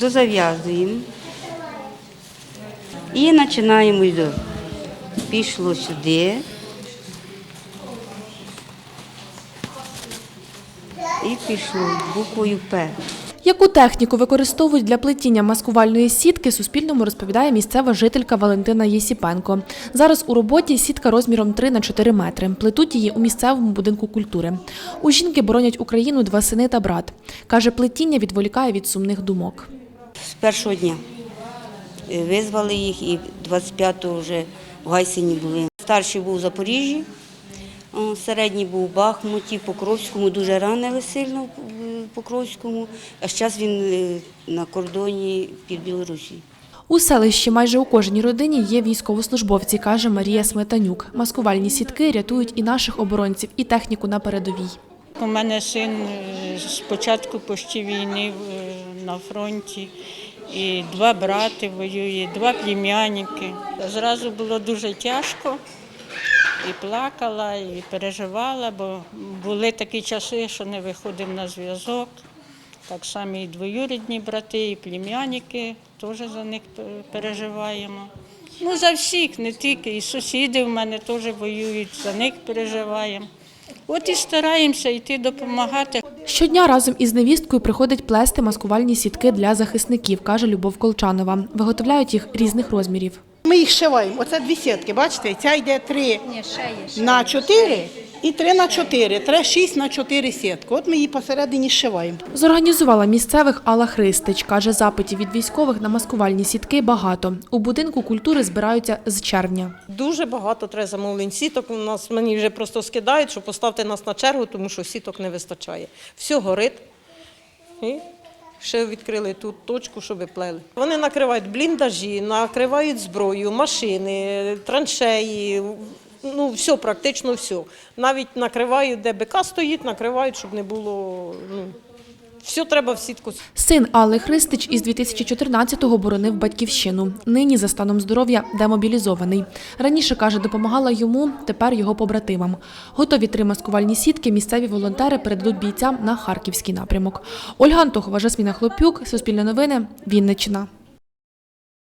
дозав'язуємо і починаємо. Пішло сюди. І пішло буквою П. Яку техніку використовують для плетіння маскувальної сітки, Суспільному розповідає місцева жителька Валентина Єсіпенко. Зараз у роботі сітка розміром 3 на 4 метри. Плетуть її у місцевому будинку культури. У жінки боронять Україну два сини та брат. Каже, плетіння відволікає від сумних думок. Першого дня Е, визвали їх і 25-го вже в Гайсині були. Старший був у Запоріжжі, середній був у Бахмуті, Покровському, дуже ранили сильно в Покровському, а зараз він е, на кордоні під Білорусією. У селищі майже у кожній родині є військовослужбовці, каже Марія Сметанюк. Маскувальні сітки рятують і наших оборонців, і техніку на передовій. У мене син е, з початку почти війни е, на фронті, і два брати воює, два племянники. Зразу було дуже тяжко, і плакала, і переживала, бо були такі часи, що не виходив на зв'язок. Так само і двоюрідні брати, і племянники, теж за них переживаємо. Ну, за всіх, не тільки. І сусіди в мене теж воюють, за них переживаємо. От і стараємося йти допомагати. Щодня разом із невісткою приходить плести маскувальні сітки для захисників, каже Любов Колчанова. Виготовляють їх різних розмірів. Ми їх шиваємо. Оце дві сітки, бачите? Ця йде три на 4 і 3 на 4. Треба 6 на 4 сітки. От ми її посередині шиваємо. Зорганізувала місцевих Алла Христич. Каже, запитів від військових на маскувальні сітки багато. У будинку культури збираються з червня. Дуже багато треба замовлень сіток. У нас мені вже просто скидають, що поставте нас на чергу, тому що сіток не вистачає. Все горить. І ще відкрили тут точку, щоб плели. Вони накривають бліндажі, накривають зброю, машини, траншеї. Ну, все, практично все. Навіть накривають, де БК стоїть, накривають, щоб не було. Ну, все треба в сітку. Син Алли Христич із 2014-го боронив батьківщину. Нині за станом здоров'я демобілізований. Раніше каже, допомагала йому, тепер його побратимам. Готові три маскувальні сітки місцеві волонтери передадуть бійцям на харківський напрямок. Ольга Антохова, Жасміна Хлопюк, Суспільне новини, Вінниччина.